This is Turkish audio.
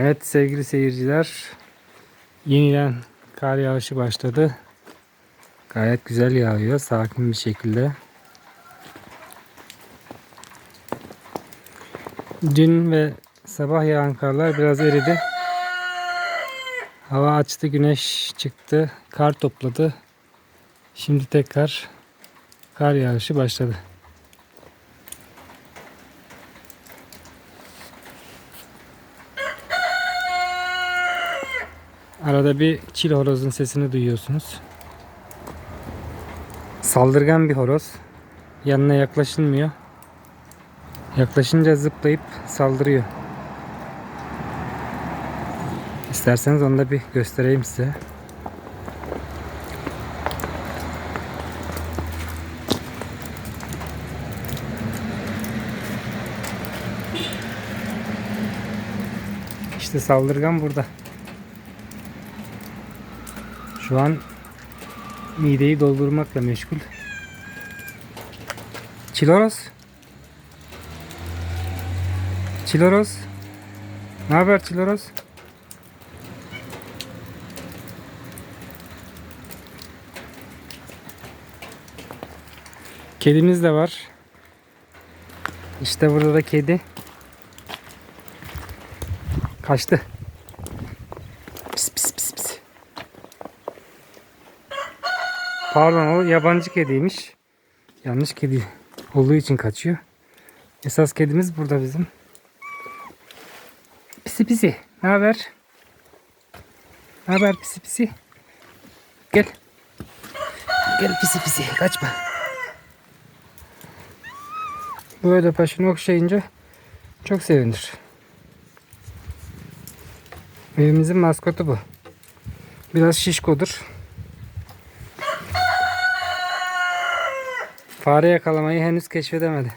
Evet sevgili seyirciler. Yeniden kar yağışı başladı. Gayet güzel yağıyor. Sakin bir şekilde. Dün ve sabah yağan karlar biraz eridi. Hava açtı, güneş çıktı, kar topladı. Şimdi tekrar kar yağışı başladı. Arada bir çil horozun sesini duyuyorsunuz. Saldırgan bir horoz. Yanına yaklaşılmıyor. Yaklaşınca zıplayıp saldırıyor. İsterseniz onu da bir göstereyim size. İşte saldırgan burada. Şu an mideyi doldurmakla meşgul. Çiloros. Çiloros. Ne haber Çiloros? Kedimiz de var. İşte burada da kedi. Kaçtı. Pardon o yabancı kediymiş. Yanlış kedi olduğu için kaçıyor. Esas kedimiz burada bizim. Pisi pisi. Ne haber? Ne haber pisi pisi? Gel. Gel pisi pisi. Kaçma. Böyle başını okşayınca çok sevinir. Evimizin maskotu bu. Biraz şişkodur. Fare yakalamayı henüz keşfedemedi.